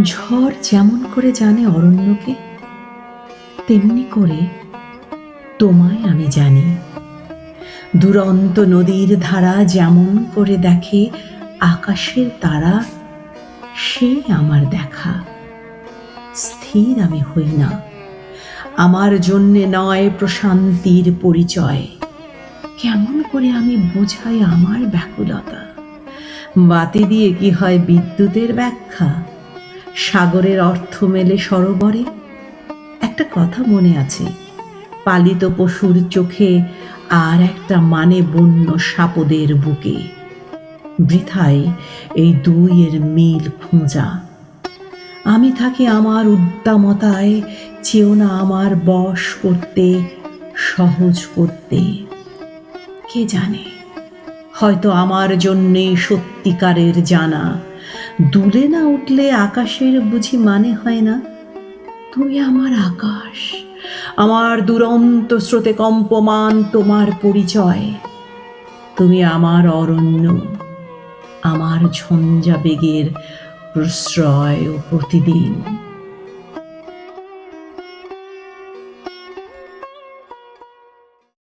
ঝড় যেমন করে জানে অরণ্যকে, তেমনি করে তোমায় আমি জানি। দুরন্ত নদীর ধারা যেমন করে দেখে আকাশের তারা সেই আমার দেখা। স্থির আমি হই না। আমার জন্যে নয় প্রশান্তির পরিচয়। কেমন করে আমি বোঝাই আমার ব্যাকুলতা? বাতি দিয়ে কি হয় বিদ্যুতের ব্যাখ্যা? সাগরের অর্থ মেলে সরোবরে। একটা কথা মনে আছে, পালিত পশুর চোখে আর একটা মানে বন্য সাপদের বুকে। বৃথায় এই দুইয়ের মিল খোঁজা। আমি থাকি আমার উদ্দামতায় চেয়েও না আমার বশ করতে, সহজ করতে। কে জানে? হয়তো আমার জন্যে সত্যিকারের জানা। দুলে না উঠলে আকাশের বুঝি মানে হয় না। তুমি আমার আকাশ, আমার দুরন্ত স্রোতে কম্পমান তোমার পরিচয়। তুমি আমার অরণ্য, আমার ঝঞ্ঝা বেগের প্রশ্রয় ও প্রতিদিন।